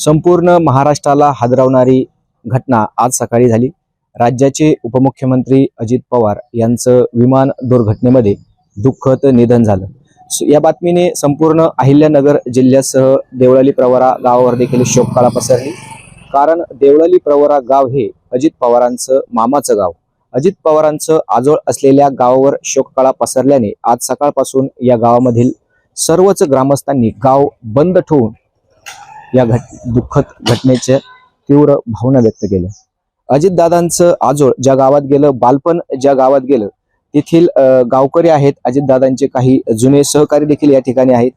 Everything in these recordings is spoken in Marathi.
संपूर्ण महाराष्ट्राला हादरवणारी घटना आज सकाळी झाली. राज्याचे उपमुख्यमंत्री अजित पवार यांचं विमान दुर्घटनेमध्ये दुःखद निधन झालं. या बातमीने संपूर्ण अहिल्यानगर जिल्ह्यासह देवळाली प्रवरा गावावर देखील शोककाळा पसरली. कारण देवळाली प्रवरा गाव हे अजित पवारांचं मामाचं गाव. अजित पवारांचं आजोळ असलेल्या गावावर शोककळा पसरल्याने आज सकाळपासून या गावामधील सर्वच ग्रामस्थांनी गाव बंद ठेवून या घट दुःखद घटनेच्या तीव्र भावना व्यक्त केल्या अजितदादांचं आजोळ ज्या गावात गेलं बालपण ज्या गावात गेलं तेथील गावकरी आहेत अजितदादांचे काही जुने सहकारी देखील या ठिकाणी आहेत.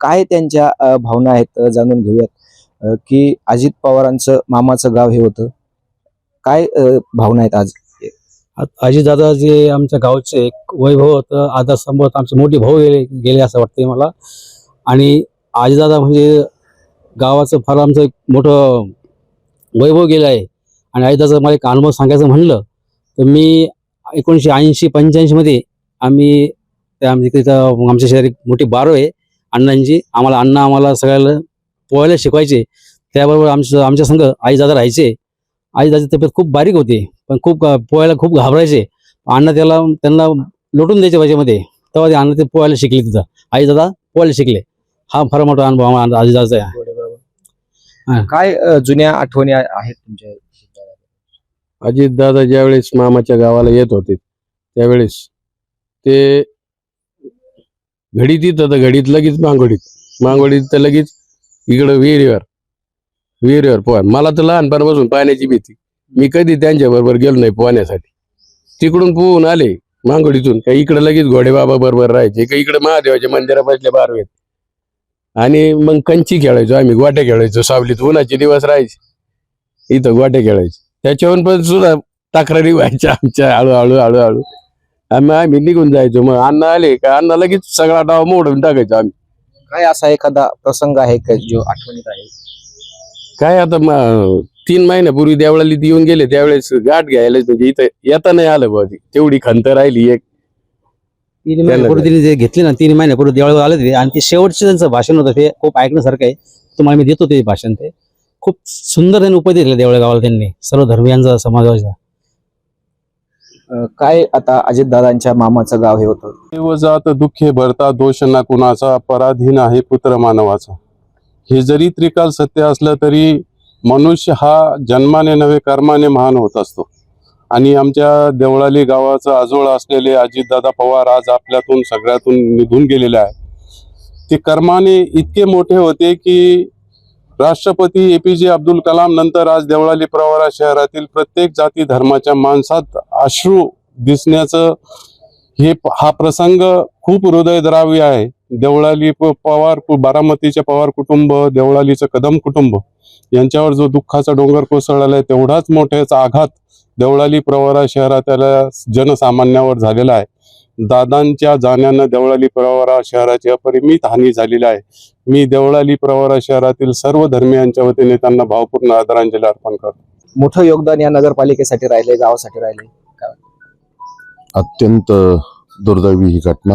काय त्यांच्या भावना आहेत जाणून घेऊयात. की अजित पवारांचं मामाचं गाव हे होतं. काय भावना आहेत आज? अजितदादा जे आमच्या गावचे एक वैभव होतं आदर संभवत आमचे मोठे भाऊ गेले गेले असं वाटतंय मला. आणि अजितदादा म्हणजे गावाचं फार आमचं एक मोठं वैभव गेलं आहे. आणि अजितदाचा मला एक अनुभव सांगायचं म्हणलं तर मी एकोणीसशे ऐंशी पंच्याऐंशीमध्ये आम्ही त्या आमच्या तिथं आमच्या शेजारी एक मोठी बारो आहे. अण्णांची आम्हाला अण्णा आम्हाला सगळ्याला पोहायला शिकवायचे. त्याबरोबर आमच्या आमच्या संघ आईदादा राहायचे. आईदाची तब्येत खूप बारीक होती पण खूप पोहायला खूप घाबरायचे. अण्णा त्याला त्यांना लोटून द्यायचे त्याच्यामध्ये. तेव्हा ते अण्णा ते पोहायला शिकले तिथं. आईदादा पोहायला शिकले. हा फार मोठा अनुभव आम्हाला आजीदाचा आहे. काय अ, जुन्या आठवणी आ- आहेत तुमच्या अजित दादा ज्यावेळेस मामाच्या गावाला येत होते त्यावेळेस ते घडीत येत होतं घडीत लगेच मांगोडीत. मांगोडीत तर लगेच इकडं विहिरीवर. विहिरीवर पोहा मला तर लहानपणापासून पाण्याची भीती. मी कधी त्यांच्या बरोबर गेलो नाही पोहण्यासाठी. तिकडून पोहून आले मांगोडीतून. का इकडं लगेच घोडेबाबा बरोबर राहायचे का इकडे महादेवाच्या मंदिरा बसल्या बारवेत आणि मग कंची खेळायचो आम्ही गोट्या खेळायचो सावलीत. उन्हाचे दिवस राहायचे. इथं गोट्या खेळायचे. त्याच्यावर पण सुद्धा तक्रारी व्हायच्या आमच्या हळूहळू हळूहळू. आम्ही आम्ही निघून जायचो. मग अण्णा आले का? अण्णा लगेच सगळा डाव मोडून टाकायचो आम्ही. काय असा एखादा प्रसंग आहे का जो आठवणीत आहे? काय आता तीन महिन्यापूर्वी देवळालीत येऊन गेले. त्यावेळेस गाठ घ्यायला म्हणजे इथं येता नाही आलं ती. तेवढी खंत राहिली एक. तीन महिन्यापूर्वी त्यांनी जे घेतले ना तीन महिन्यापूर्वी देवळावर आले ते आणि ते शेवटचं त्यांचं भाषण होतं ते खूप ऐकण्यासारखं आहे. तुम्हाला मी देतो ते भाषण ते. खूप सुंदर त्यांनी उपदेश दिले देवळा गावाला त्यांनी सर्व धर्मियांचा समाजाचा. अ, काय आता अजितदादांच्या मामाचं गाव हे होतं? देव जात दुःखे भरता दोष ना कुणाचा पराधीन आहे पुत्र मानवाचा. हे जरी त्रिकाल सत्य असलं तरी मनुष्य हा जन्माने नव्हे कर्माने महान होत असतो. आणि आमच्या देवळाली गावाचं आजोळ असलेले अजितदादा पवार आज आपल्यातून सगळ्यातून निघून गेलेले आहे ते कर्माने इतके मोठे होते की राष्ट्रपती ए पी जे अब्दुल कलाम नंतर आज देवळाली प्रवारा शहरातील प्रत्येक जाती धर्माच्या माणसात अश्रू दिसण्याचं हे हा प्रसंग खूप हृदयद्रावी आहे. देवळाली प- पवार बारामतीचे पवार कुटुंब देवळालीचं कदम कुटुंब यांच्यावर जो दुःखाचा डोंगर कोसळलेला आहे तेवढाच मोठ्याचा आघात देवळाली प्रवरा शहरातल्या जनसामान्यावर झालेला आहे. दादांच्या जाण्यानं देवळाली प्रवरा शहराची अपरिमित हानी झालेली आहे. मी देवळाली प्रवरा शहरातील सर्व धर्मियांच्या वतीने त्यांना भावपूर्ण आदरांजली अर्पण करतो. मोठं योगदान या नगरपालिकेसाठी राहिले गावासाठी राहिले. अत्यंत दुर्दैवी ही घटना.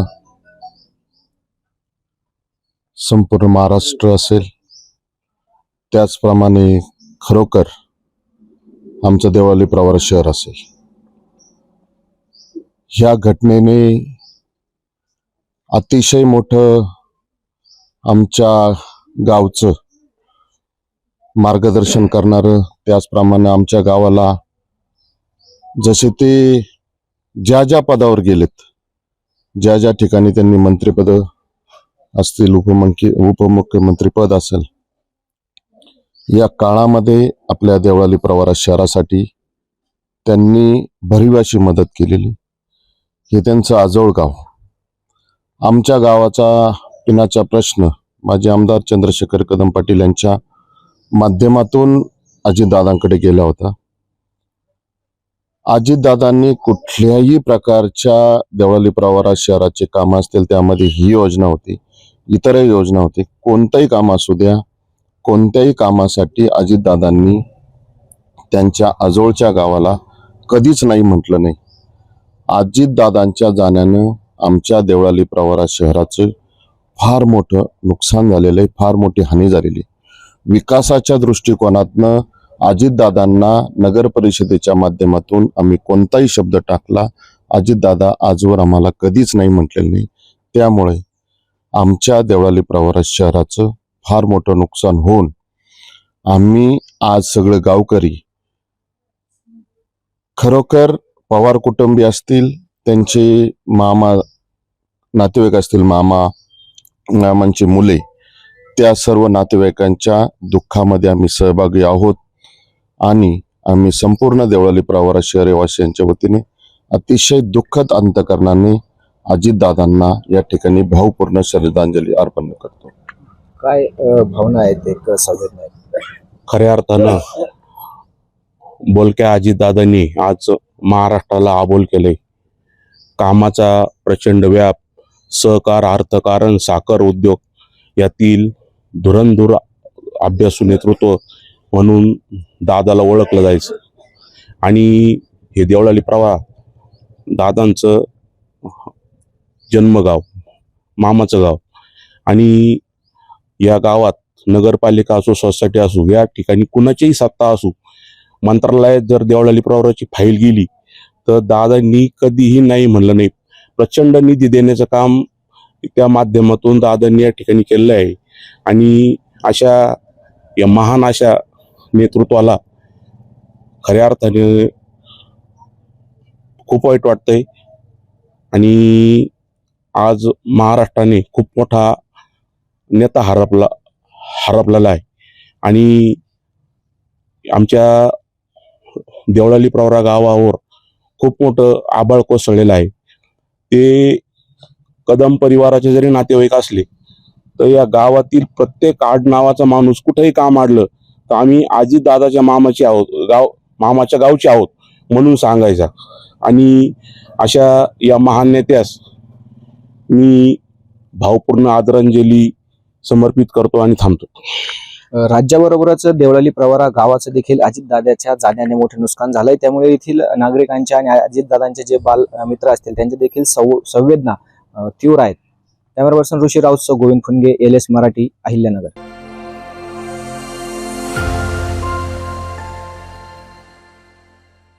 संपूर्ण महाराष्ट्र असेल. त्याचप्रमाणे खरोखर आमचं देवाली प्रवार शहर असेल. ह्या घटनेने अतिशय मोठं आमच्या गावचं मार्गदर्शन करणारं त्याचप्रमाणे आमच्या गावाला जसे ते ज्या ज्या पदावर गेलेत ज्या ज्या ठिकाणी त्यांनी मंत्रिपद असतील उपमुख्य उपमुख्यमंत्री पद असेल. या काळामध्ये आपल्या देवळाली प्रवारा शहरासाठी त्यांनी भरीव अशी मदत केलेली. हे त्यांचं आजोळ गाव. आमच्या गावाचा पिण्याचा प्रश्न माजी आमदार चंद्रशेखर कदम पाटील यांच्या माध्यमातून अजितदादांकडे गेला होता. अजितदादांनी कुठल्याही प्रकारच्या देवळाली प्रवारा शहराचे काम असतील त्यामध्ये ही योजना होती. इतरही योजना होते. कोणतंही काम असू द्या कोणत्याही कामासाठी अजितदादांनी त्यांच्या आजोळच्या गावाला कधीच नाही म्हटलं नाही. अजितदादांच्या जाण्यानं आमच्या देवळाली प्रवारा शहराचं फार मोठं नुकसान झालेलं आहे फार मोठी हानी झालेली विकासाच्या दृष्टिकोनातनं अजितदादांना नगर परिषदेच्या माध्यमातून आम्ही कोणताही शब्द टाकला अजितदादा आजवर आम्हाला कधीच नाही म्हटलेलं नाही. त्यामुळे आमच्या देवळाली प्रवरा शहराचं फार मोठं नुकसान होऊन आम्ही आज सगळे गावकरी खरोखर पवार कुटुंबी असतील त्यांचे मामा नातेवाईक असतील मामा मामांची मुले त्या सर्व नातेवाईकांच्या दुःखामध्ये आम्ही सहभागी आहोत आणि आम्ही संपूर्ण देवळाली प्रवारा शहरवासियांच्या वतीने अतिशय दुःखद अंतकरणाने अजितदादांना या ठिकाणी भावपूर्ण श्रद्धांजली अर्पण करतो. काय भावना आहेत एक खऱ्या अर्थानं बोलक्या अजितदादांनी आज महाराष्ट्राला आबोल केले. कामाचा प्रचंड व्याप सहकार अर्थकारण साखर उद्योग यातील धुरंधुर अभ्यासू नेतृत्व म्हणून दादाला ओळखलं जायचं. आणि हे देवळाली प्रवाह दादांचं जन्मगाव मामाचं गाव. आणि या गावात नगरपालिका असो सोसायटी असो या ठिकाणी कुणाचीही सत्ता असो मंत्रालयात जर देवळाली प्रवराची फाईल गेली तर दादांनी कधीही नाही म्हणलं नाही. प्रचंड निधी देण्याचं काम त्या माध्यमातून दादांनी या ठिकाणी केलेलं आहे. आणि अशा या महान अशा नेतृत्वाला खऱ्या अर्थाने खूप वाईट वाटतंय. आणि आज महाराष्ट्राने खूप मोठा नेता हरपला हरपलेला आहे. आणि आमच्या देवळाली प्रवरा गावावर खूप मोठं आबाळ कोसळलेलं आहे. ते कदम परिवाराचे जरी नातेवाईक असले तर या गावातील प्रत्येक आडनावाचा माणूस कुठेही काम आडलं तर आम्ही आजी दादाच्या मामाचे आहोत गाव मामाच्या गावचे आहोत म्हणून सांगायचा. आणि अशा या महान नेत्यास मी भावपूर्ण आदरांजली समर्पित करतो आणि थांबतो. राज्याबरोबरच देवळाली प्रवारा गावाचं देखील अजितदादाच्या जाण्याने मोठे नुकसान झालंय. त्यामुळे येथील नागरिकांच्या आणि अजितदादांचे जे बाल मित्र असतील त्यांचे देखील सव संवेदना तीव्र आहेत. Camera person Rishi Raut Govind Phunge L S Marathi Ahilyanagar.